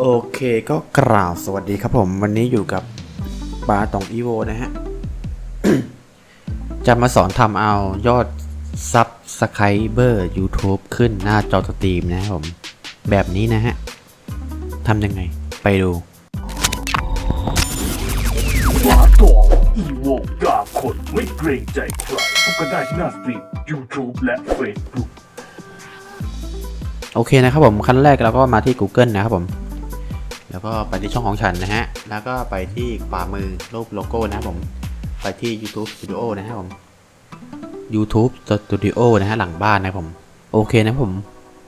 โอเคก็กล่าวสวัสดีครับผมวันนี้อยู่กับปาตองอีโวนะฮะ จะมาสอนทำเอายอดซับสไครเบอร์ YouTube ขึ้นหน้าจอสตรีมนะครับผม แบบนี้นะฮะทำยังไง ไปดูฝาตองอีโวกล้าคนไม่เกรงใจใครพบกันได้ที่หน้าสตรีม YouTube และ Facebook โอเคนะครับผมขั้นแรกเราก็มาที่ Google นะครับผม แล้วก็ไปที่ช่องของฉันนะฮะ แล้วก็ไปที่ขวามือรูปโลโก้นะครับผม ไปที่ YouTube Studio นะครับผม YouTube Studio นะฮะหลังบ้านนะครับผม โอเคนะครับผม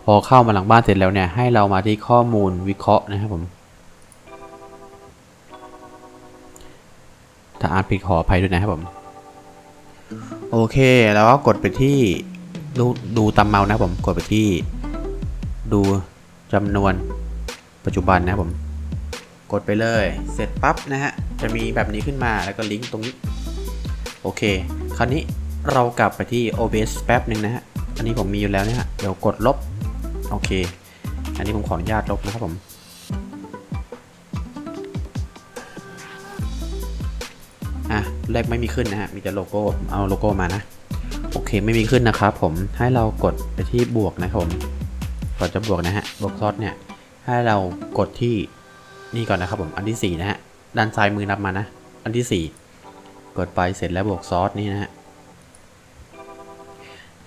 พอเข้ามาหลังบ้านเสร็จแล้วเนี่ย ให้เรามาที่ข้อมูลวิเคราะห์นะครับผม ถ้าอ่านผิดขออภัยด้วยนะครับผม โอเค แล้วก็กดไปที่ดูดูตามเมานะครับผม กดไปที่ดูจำนวนปัจจุบันนะครับผม กดไปเลย เสร็จปั๊บนะฮะ จะมีแบบนี้ขึ้นมาแล้วก็ลิงก์ตรงนี้ โอเค คราวนี้เรากลับไปที่ OBS แป๊บหนึ่งนะฮะ อันนี้ผมมีอยู่แล้วนะฮะ เดี๋ยวกดลบ โอเค อันนี้ผมขออนุญาตลบนะครับผม อะแรกไม่มีขึ้นนะฮะ มีแต่โลโก้ เอาโลโก้มานะ โอเค ไม่มีขึ้นนะครับผม ให้เรากดไปที่บวกนะครับผม ก่อนจะบวกนะฮะ บวกซอสเนี่ย ให้เรากดที่ นี่ก่อนนะครับผมอันที่ 4 นะฮะด้านซ้ายมือนับมานะ อันที่ 4 กดไปเสร็จแล้วบวกซอสนี่นะฮะ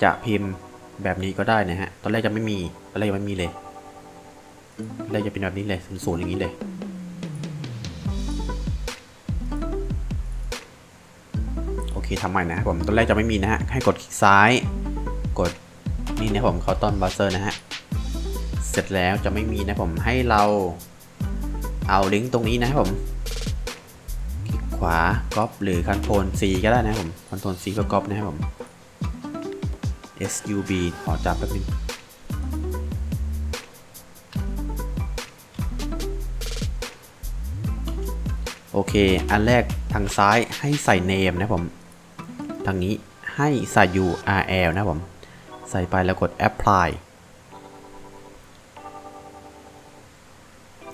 จะพิมพ์แบบนี้ก็ได้นะฮะตอนแรกจะไม่มีตอนแรกยังไม่มีเลยตอนแรกจะเป็นแบบนี้เลยศูนย์อย่างนี้เลยโอเคทำใหม่นะครับผมตอนแรกจะไม่มีนะฮะให้กดคลิกซ้ายกดนี่นะผมเขาตอนบัสเซอร์นะฮะเสร็จแล้วจะไม่มีนะผมให้เรา เอาลิงก์ตรงนี้นะครับผม คลิกขวาก๊อปหรือ Ctrl C ก็ได้นะครับผม Ctrl C ก็ก๊อปนะครับผม SUB ขอจับแป๊บนึงโอเค อันแรกทางซ้ายให้ใส่ name นะครับผม ทางนี้ให้ใส่ URL นะครับผม ใส่ไปแล้วกด apply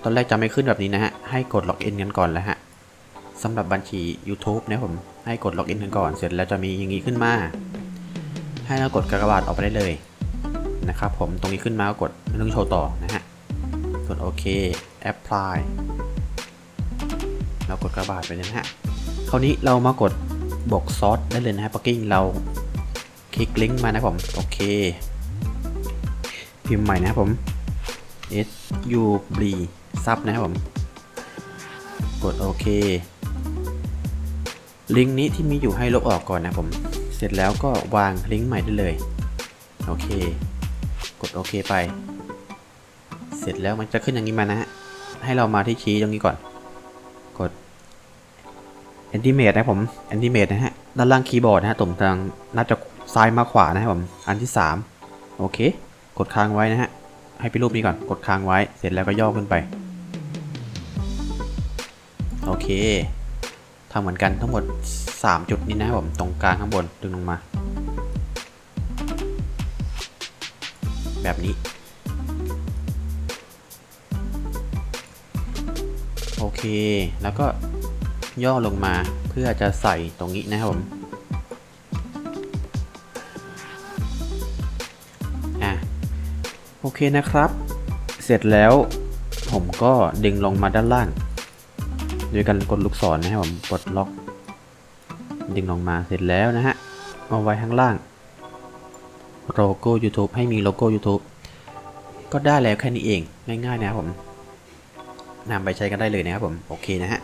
อนแรกจะไม่ขึ้นแบบนี้นะฮะ ให้กดล็อกอินกันก่อนแล้วฮะสำหรับบัญชี YouTube นะผม ให้กดล็อกอินกันก่อน เสร็จแล้วจะมีอย่างนี้ขึ้นมา ให้เรากดกากบาทออกไปได้เลยนะครับผม ตรงนี้ขึ้นมาก็กดไม่ต้องโชว์ต่อนะฮะ กดโอเค apply เรากดกระบาดไปเลยนะฮะ คราวนี้เรามากดบวกซอสได้เลยนะฮะปักกิ้งเราคลิกลิงก์มานะผม โอเค พิมพ์ใหม่นะครับผม S U B ซับนะครับผม กดโอเค ลิงก์นี้ที่มีอยู่ให้ลบออกก่อนนะครับผม เสร็จแล้วก็วางลิงก์ใหม่ได้เลย โอเค กดโอเคไป เสร็จแล้วมันจะขึ้นอย่างนี้มานะฮะ ให้เรามาที่ชี้ตรงนี้ก่อน กด Animate นะครับผม Animate นะฮะ ด้านล่างคีย์บอร์ดนะฮะตรงทางน่าจะซ้ายมาขวานะครับผม อันที่ 3 โอเค กดค้างไว้นะฮะ ให้เป็นรูปนี้ก่อน กดค้างไว้ เสร็จแล้วก็ย่อขึ้นไป โอเคทำเหมือนกันทั้งหมด 3 จุดนี้นะผม ตรงกลางข้างบนดึงลงมา แบบนี้ โอเค แล้วก็ย่อลงมาเพื่อจะใส่ตรงนี้นะครับผม โอเคนะครับ เสร็จแล้วผมก็ดึงลงมาด้านล่าง โดยการกดลูกศรนะครับผมกดล็อก ดึงลงมาเสร็จแล้วนะฮะเอาไว้ข้างล่างโลโก้ YouTube ให้มีโลโก้ YouTube ก็ได้แล้วแค่นี้เองง่ายๆนะครับผมนำไปใช้กันได้เลยนะครับผมโอเคนะฮะ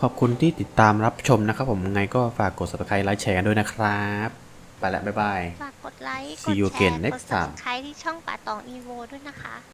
ขอบคุณที่ติดตามรับชมนะครับผมไงก็ฝากกด subscribe ไลค์แชร์กันด้วยนะครับ ไปแล้วบ๊ายบาย ฝากกดไลค์ก See ด you แช again ร์ กด next time subscribe ที่ช่องป่าตองอีโวด้วยนะคะ